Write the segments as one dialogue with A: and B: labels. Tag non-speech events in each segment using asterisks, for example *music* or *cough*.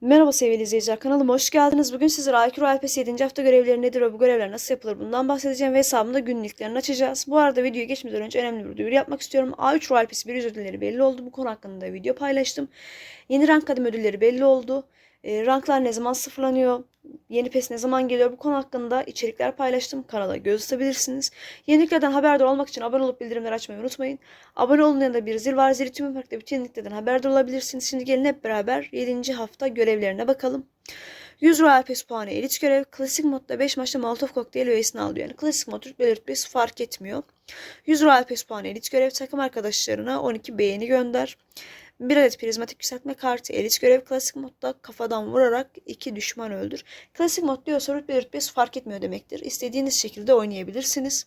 A: Merhaba sevgili izleyiciler kanalıma hoş geldiniz. Bugün sizlere Aykırı Alpes 7. hafta görevleri nedir ve bu görevler nasıl yapılır bundan bahsedeceğim ve hesabımda günlüklerini açacağız. Bu arada videoya geçmeden önce önemli bir duyuru yapmak istiyorum. A3 Alpes bir yüz ödülleri belli oldu. Bu konu hakkında video paylaştım. Yeni rank kadim ödülleri belli oldu. E, ranklar ne zaman sıfırlanıyor? Yeni pes ne zaman geliyor? Bu konu hakkında içerikler paylaştım. Kanala göz atabilirsiniz. Yeniliklerden haberdar olmak için abone olup bildirimleri açmayı unutmayın. Abone olun yanında bir zil var. Zili tüm farklı bütün yeniliklerden haberdar olabilirsiniz. Şimdi gelin hep beraber 7. hafta görevlerine bakalım. 100 Royal Pass puanı elit görev. Klasik modda 5 maçta Molotov kokteyl üyesini alıyor. Yani klasik mod rütbe rütbesi fark etmiyor. 100 Royal Pass puanı elit görev. Takım arkadaşlarına 12 beğeni gönder. Bir adet prizmatik yükseltme kartı elit görev klasik modda kafadan vurarak iki düşman öldür. Klasik mod diyorsa rütbe rütbesi fark etmiyor demektir. İstediğiniz şekilde oynayabilirsiniz.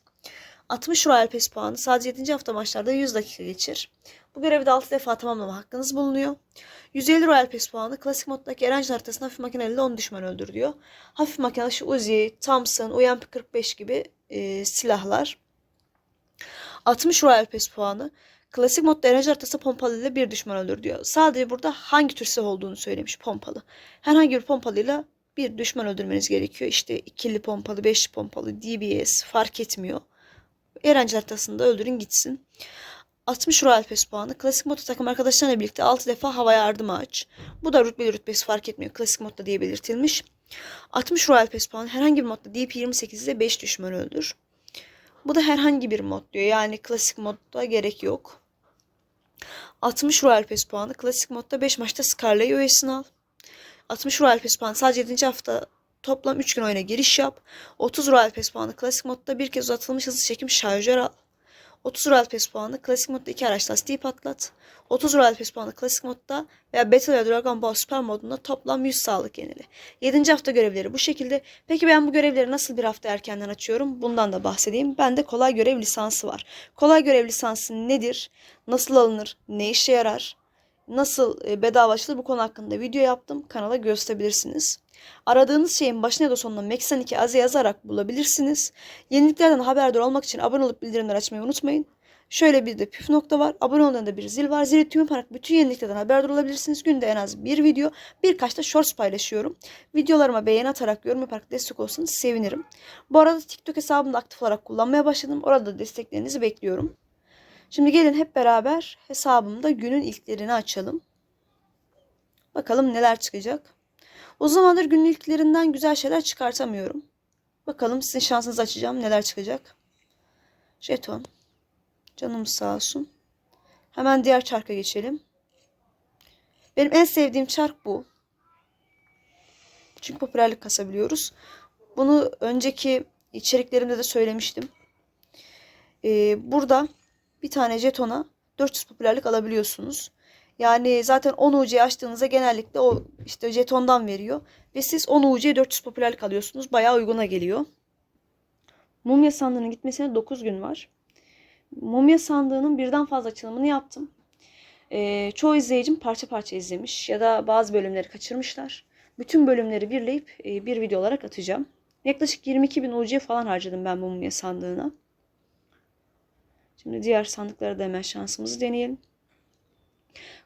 A: 60 Royal Pass puanı sadece 7. hafta maçlarda 100 dakika geçir. Bu görevi de 6 defa tamamlama hakkınız bulunuyor. 150 Royal Pass puanı klasik moddaki Erencil haritasında hafif makineli 10 düşman öldür diyor. Hafif makinalı şu Uzi, Thompson, UMP-45 gibi e, silahlar. 60 Royal Pass puanı Klasik modda enerji haritası pompalı ile bir düşman öldür diyor. Sadece burada hangi tür silah olduğunu söylemiş pompalı. Herhangi bir pompalıyla bir düşman öldürmeniz gerekiyor. İşte ikili pompalı, beşli pompalı, DBS fark etmiyor. Erencil haritasında öldürün gitsin. 60 Royal Pass puanı. Klasik modda takım arkadaşlarıyla birlikte 6 defa hava yardımı aç. Bu da rütbeli rütbesi fark etmiyor. Klasik modda diye belirtilmiş. 60 Royal Pass puanı. Herhangi bir modda DP28 ile 5 düşman öldür. Bu da herhangi bir mod diyor. Yani klasik modda gerek yok. 60 Royal Pass puanı. Klasik modda 5 maçta Scarlet üyesini al. 60 Royal Pass puanı. Sadece 7. hafta toplam 3 gün oyuna giriş yap. 30 Royal Pass puanı. Klasik modda bir kez uzatılmış hızlı çekim şarjör al. 30 Royal Pass puanı. Klasik modda 2 araç lastiği patlat. 30 Royal Pass puanı. Klasik modda veya Battle ya Dragon Ball Super modunda toplam 100 sağlık yenili. 7. hafta görevleri bu şekilde. Peki ben bu görevleri nasıl bir hafta erkenden açıyorum? Bundan da bahsedeyim. Bende kolay görev lisansı var. Kolay görev lisansı nedir? Nasıl alınır? Ne işe yarar? Nasıl e, bedava açılır bu konu hakkında video yaptım. Kanala gösterebilirsiniz. Aradığınız şeyin başına ya da sonuna Meksan 2 Aze yazarak bulabilirsiniz. Yeniliklerden haberdar olmak için abone olup bildirimleri açmayı unutmayın. Şöyle bir de püf nokta var. Abone olduğunda bir zil var. Zili tüm yaparak bütün yeniliklerden haberdar olabilirsiniz. Günde en az bir video, birkaç da shorts paylaşıyorum. Videolarıma beğeni atarak, yorum yaparak destek olsanız sevinirim. Bu arada TikTok hesabımda aktif olarak kullanmaya başladım. Orada desteklerinizi bekliyorum. Şimdi gelin hep beraber hesabımda günün ilklerini açalım. Bakalım neler çıkacak. O zamandır günün ilklerinden güzel şeyler çıkartamıyorum. Bakalım sizin şansınızı açacağım. Neler çıkacak. Jeton. Canım sağ olsun. Hemen diğer çarka geçelim. Benim en sevdiğim çark bu. Çünkü popülerlik kasabiliyoruz. Bunu önceki içeriklerimde de söylemiştim. Ee, burada bir tane jetona 400 popülerlik alabiliyorsunuz. Yani zaten 10 UC açtığınızda genellikle o işte jetondan veriyor. Ve siz 10 UC'ye 400 popülerlik alıyorsunuz. Bayağı uyguna geliyor. Mumya sandığının gitmesine 9 gün var. Mumya sandığının birden fazla açılımını yaptım. Ee, çoğu izleyicim parça parça izlemiş ya da bazı bölümleri kaçırmışlar. Bütün bölümleri birleyip e, bir video olarak atacağım. Yaklaşık 22 bin UC falan harcadım ben bu mumya sandığına. Şimdi diğer sandıklara da hemen şansımızı deneyelim.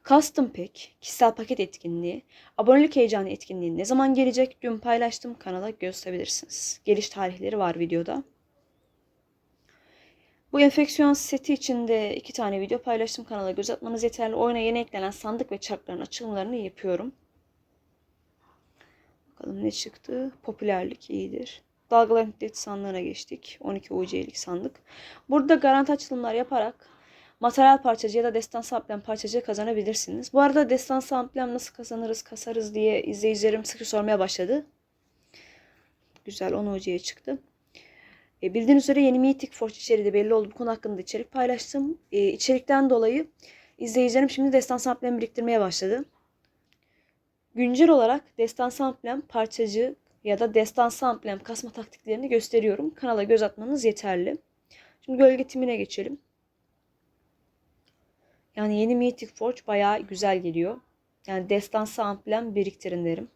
A: Custom Pack, kişisel paket etkinliği, abonelik heyecanı etkinliği ne zaman gelecek? Dün paylaştım. Kanala gösterebilirsiniz. Geliş tarihleri var videoda. Bu enfeksiyon seti içinde iki tane video paylaştım. Kanala göz atmanız yeterli. Oyuna yeni eklenen sandık ve çarkların açılımlarını yapıyorum. Bakalım ne çıktı? Popülerlik iyidir. Dalgaların hiddeti sandığına geçtik. 12 UC'lik sandık. Burada garanti açılımlar yaparak materyal parçacı ya da destansı amblem parçacı kazanabilirsiniz. Bu arada destansı amblem nasıl kazanırız, kasarız diye izleyicilerim sıkça sormaya başladı. Güzel 10 UC'ye çıktı. E, bildiğiniz üzere yeni Mythic Forge içeriği de belli oldu. Bu konu hakkında içerik paylaştım. E, içerikten dolayı izleyicilerim şimdi destansı amblem biriktirmeye başladı. Güncel olarak destansı amblem parçacı ya da destansı amblem kasma taktiklerini gösteriyorum. Kanala göz atmanız yeterli. Şimdi gölge timine geçelim. Yani yeni Mythic Forge bayağı güzel geliyor. Yani destansı amblem biriktirin derim.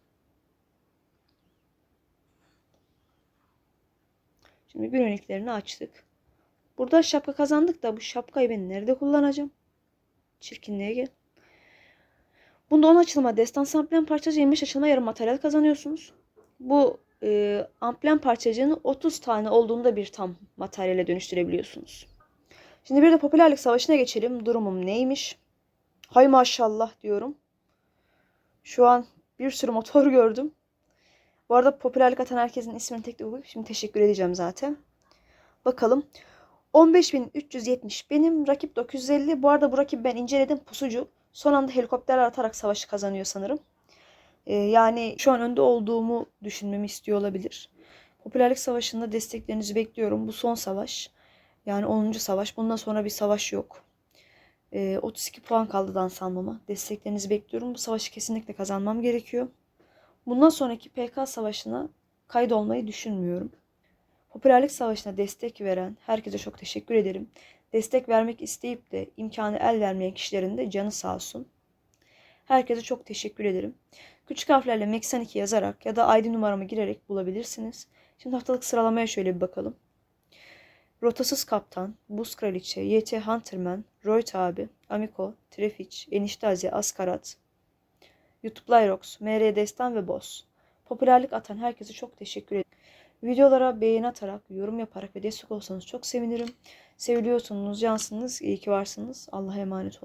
A: Şimdi gün örneklerini açtık. Burada şapka kazandık da bu şapkayı ben nerede kullanacağım? Çirkinliğe gel. Bunda 10 açılma destan amblem parçacığı 25 açılma yarım materyal kazanıyorsunuz. Bu e, amblem parçacığını 30 tane olduğunda bir tam materyale dönüştürebiliyorsunuz. Şimdi bir de popülerlik savaşına geçelim. Durumum neymiş? Hay maşallah diyorum. Şu an bir sürü motor *laughs* gördüm. Bu arada popülerlik atan herkesin ismini tek de şimdi teşekkür edeceğim zaten. Bakalım. 15.370 benim. Rakip 950. Bu arada bu rakibi ben inceledim. Pusucu. Son anda helikopterler atarak savaşı kazanıyor sanırım. Ee, yani şu an önde olduğumu düşünmemi istiyor olabilir. Popülerlik savaşında desteklerinizi bekliyorum. Bu son savaş. Yani 10. savaş. Bundan sonra bir savaş yok. Ee, 32 puan kaldı dans almama. Desteklerinizi bekliyorum. Bu savaşı kesinlikle kazanmam gerekiyor. Bundan sonraki PK savaşına kaydolmayı düşünmüyorum. Popülerlik savaşına destek veren herkese çok teşekkür ederim. Destek vermek isteyip de imkanı el vermeyen kişilerin de canı sağ olsun. Herkese çok teşekkür ederim. Küçük harflerle Meksan 2 yazarak ya da ID numaramı girerek bulabilirsiniz. Şimdi haftalık sıralamaya şöyle bir bakalım. Rotasız Kaptan, Buz Kraliçe, YT Hunterman, Royt abi, Amiko, Trefiç, Enişte Azi, Askarat, YouTube Lyrox, MR Destan ve Boss. Popülerlik atan herkese çok teşekkür ederim. Videolara beğeni atarak, yorum yaparak ve destek olsanız çok sevinirim. Seviliyorsunuz, cansınız, iyi ki varsınız. Allah'a emanet olun.